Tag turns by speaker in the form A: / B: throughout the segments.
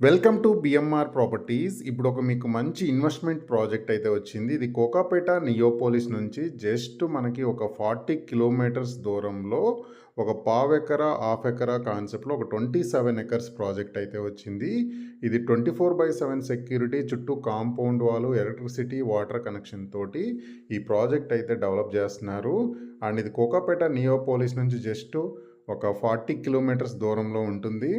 A: Welcome to BMR properties ఇప్పుడు ఒక మీకు మంచి ఇన్వెస్ట్మెంట్ ప్రాజెక్ట్ అయితే వచ్చింది. ఇది కోకాపేట నియోపోలిస్ నుంచి జస్ట్ మనకి ఒక ఫార్టీ కిలోమీటర్స్ దూరంలో ఒక పావు ఎకరా హాఫ్ ఎకరా కాన్సెప్ట్లో ఒక ట్వంటీ సెవెన్ ఎకర్స్ ప్రాజెక్ట్ అయితే వచ్చింది. ఇది twenty four by seven security చుట్టూ కాంపౌండ్ వాళ్ళు ఎలక్ట్రిసిటీ వాటర్ కనెక్షన్ తోటి ఈ ప్రాజెక్ట్ అయితే డెవలప్ చేస్తున్నారు. అండ్ ఇది కోకాపేట నియోపోలిస్ నుంచి జస్ట్ ఒక ఫార్టీ కిలోమీటర్స్ దూరంలో ఉంటుంది.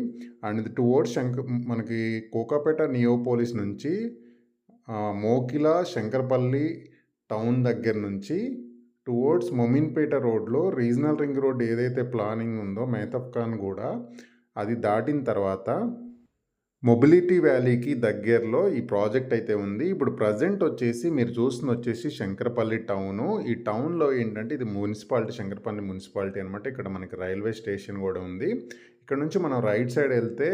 A: అండ్ ఇది టువర్డ్స్ శంకర్ మనకి కోకాపేట నియోపోలిస్ నుంచి మోకిల శంకర్పల్లి టౌన్ దగ్గర నుంచి టువర్డ్స్ మొమిన్పేట రోడ్లో రీజనల్ రింగ్ రోడ్ ఏదైతే ప్లానింగ్ ఉందో మేతఫ్ ఖాన్ కూడా అది దాటిన తర్వాత మొబిలిటీ వ్యాలీకి దగ్గరలో ఈ ప్రాజెక్ట్ అయితే ఉంది. ఇప్పుడు ప్రజెంట్ వచ్చేసి మీరు చూస్తుంది వచ్చేసి శంకరపల్లి టౌను. ఈ టౌన్లో ఏంటంటే ఇది మున్సిపాలిటీ శంకరపల్లి మున్సిపాలిటీ అనమాట ఇక్కడ మనకి రైల్వే స్టేషన్ కూడా ఉంది. ఇక్కడ నుంచి మనం రైట్ సైడ్ వెళ్తే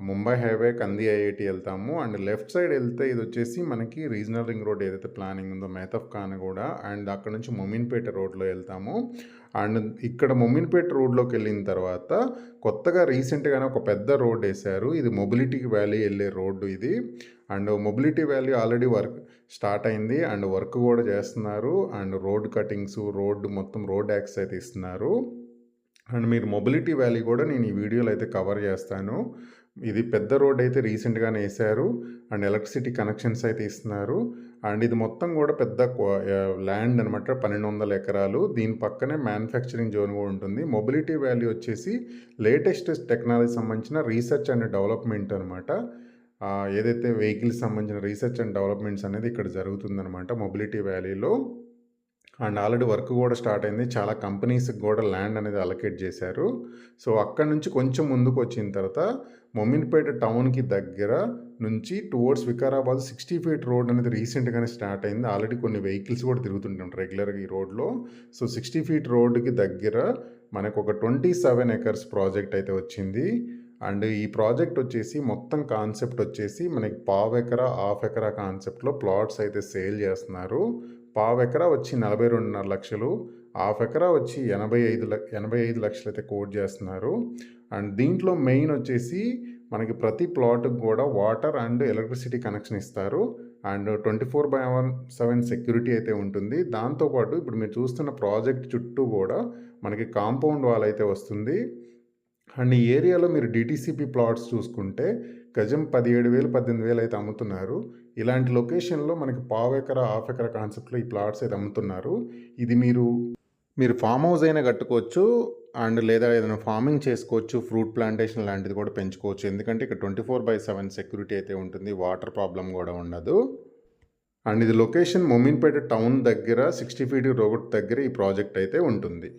A: ముంబై హైవే కంది ఐఐటి వెళ్తాము. అండ్ లెఫ్ట్ సైడ్ వెళ్తే ఇది వచ్చేసి మనకి రీజనల్ రింగ్ రోడ్ ఏదైతే ప్లానింగ్ ఉందో మేతఫ్ ఖాన్ కూడా. అండ్ అక్కడ నుంచి మొమిన్పేట రోడ్లో వెళ్తాము. అండ్ ఇక్కడ మొమిన్పేట రోడ్లోకి వెళ్ళిన తర్వాత కొత్తగా రీసెంట్గానే ఒక పెద్ద రోడ్ వేశారు. ఇది మొబిలిటీ వ్యాలీ వెళ్ళే రోడ్డు ఇది. And mobility valley already work start అయింది. అండ్ వర్క్ కూడా చేస్తున్నారు. అండ్ రోడ్ కటింగ్స్ రోడ్డు మొత్తం రోడ్ యాక్స్ అయితే ఇస్తున్నారు. అండ్ మీరు మొబిలిటీ వ్యాలీ కూడా నేను ఈ వీడియోలో అయితే కవర్ చేస్తాను. ఇది పెద్ద రోడ్ అయితే రీసెంట్గానే వేశారు. అండ్ ఎలక్ట్రిసిటీ కనెక్షన్స్ అయితే ఇస్తున్నారు. అండ్ ఇది మొత్తం కూడా పెద్ద ల్యాండ్ అనమాట పన్నెండు వందల ఎకరాలు. దీని పక్కనే మ్యానుఫ్యాక్చరింగ్ జోన్ కూడా ఉంటుంది. మొబిలిటీ వ్యాల్యూ వచ్చేసి లేటెస్ట్ టెక్నాలజీ సంబంధించిన రీసెర్చ్ అండ్ డెవలప్మెంట్ అనమాట ఏదైతే వెహికల్స్ సంబంధించిన రీసెర్చ్ అండ్ డెవలప్మెంట్స్ అనేది ఇక్కడ జరుగుతుందనమాట మొబిలిటీ వ్యాలీలో అండ్ ఆల్రెడీ వర్క్ కూడా స్టార్ట్ అయింది. చాలా కంపెనీస్కి కూడా ల్యాండ్ అనేది అలొకేట్ చేశారు. సో అక్కడ నుంచి కొంచెం ముందుకు వచ్చిన తర్వాత మొమిన్పేట టౌన్కి దగ్గర నుంచి towards Vikarabad sixty feet road అనేది రీసెంట్గానే స్టార్ట్ అయింది. ఆల్రెడీ కొన్ని వెహికల్స్ కూడా తిరుగుతుంటాం రెగ్యులర్గా ఈ రోడ్లో. సో సిక్స్టీ ఫీట్ రోడ్కి దగ్గర మనకు ఒక ట్వంటీ సెవెన్ ఎకర్స్ ప్రాజెక్ట్ అయితే వచ్చింది. అండ్ ఈ ప్రాజెక్ట్ వచ్చేసి మొత్తం కాన్సెప్ట్ వచ్చేసి మనకి పావు ఎకరా హాఫ్ ఎకరా కాన్సెప్ట్లో ప్లాట్స్ అయితే సేల్ చేస్తున్నారు. పావు ఎకరా వచ్చి నలభై రెండున్నర లక్షలు హాఫ్ ఎకరా వచ్చి ఎనభై ఐదు లక్ష ఎనభై ఐదు లక్షలు అయితే కోట్ చేస్తున్నారు. అండ్ దీంట్లో మెయిన్ వచ్చేసి మనకి ప్రతి ప్లాట్కి కూడా వాటర్ అండ్ ఎలక్ట్రిసిటీ కనెక్షన్ ఇస్తారు. And twenty four by one seven security అయితే ఉంటుంది. దాంతోపాటు ఇప్పుడు మీరు చూస్తున్న ప్రాజెక్ట్ చుట్టూ కూడా మనకి కాంపౌండ్ వాల్ అయితే వస్తుంది. అండ్ ఈ ఏరియాలో మీరు డిటీసీపీ ప్లాట్స్ చూసుకుంటే గజం పదిహేడు వేలు పద్దెనిమిది వేలు అయితే అమ్ముతున్నారు. ఇలాంటి లొకేషన్లో మనకి పావు ఎకరా హాఫ్ ఎకరా కాన్సెప్ట్లో ఈ ప్లాట్స్ అయితే అమ్ముతున్నారు. ఇది మీరు మీరు ఫామ్ హౌస్ అయినా కట్టుకోవచ్చు అండ్ లేదా ఏదైనా ఫార్మింగ్ చేసుకోవచ్చు ఫ్రూట్ ప్లాంటేషన్ లాంటిది కూడా పెంచుకోవచ్చు. ఎందుకంటే ఇక్కడ twenty four by seven security అయితే ఉంటుంది వాటర్ ప్రాబ్లం కూడా ఉండదు. అండ్ ఇది లొకేషన్ మొమిన్పేట టౌన్ దగ్గర సిక్స్టీ ఫీట్ రోడ్ దగ్గర ఈ ప్రాజెక్ట్ అయితే ఉంటుంది.